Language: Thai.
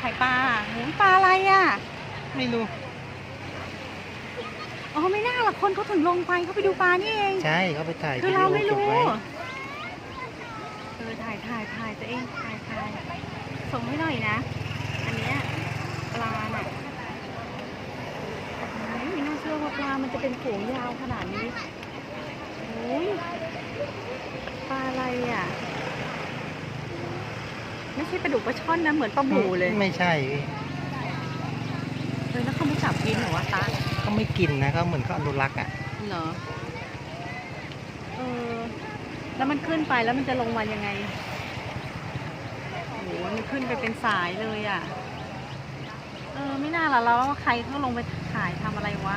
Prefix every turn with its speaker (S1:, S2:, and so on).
S1: ถ่ายปลาหมูปลาอะไรอะ
S2: ไม่รู้
S1: อ๋อไม่น่าหรอกคนเขาถึงลงไปเขาไปดูปลานี่เอง
S2: ใช่เขาไปถ่าย
S1: คือเราไม่
S2: วิดีโอ
S1: รู้
S2: เก็บไว้
S1: เออถ่ายถ่ายถ่ายตัวเองถ่ายถ่ายส่งให้หน่อยนะ อันเนี้ยปลาน่ะโอ้ยไม่น่าเชื่อว่าปลา มันจะเป็นฝูงยาวขนาดนี้โอ้ยปลาอะไรอะ ไม่ใช่ปลาดุกปลาช่อนนะเหมือนปลาบูเลย
S2: ไม่ใช่
S1: เออแล้วเขาไม่จับกินเหรอวะตา
S2: เขาไม่กินนะเขาเหมือนเขาอนุรักษ์อะ
S1: เหรอเออแล้วมันขึ้นไปแล้วมันจะลงมายังไงโอ้โหมันขึ้นไปเป็นสายเลยอะ เออไม่น่าละเราว่าใครเขาลงไปถ่ายทำอะไรวะ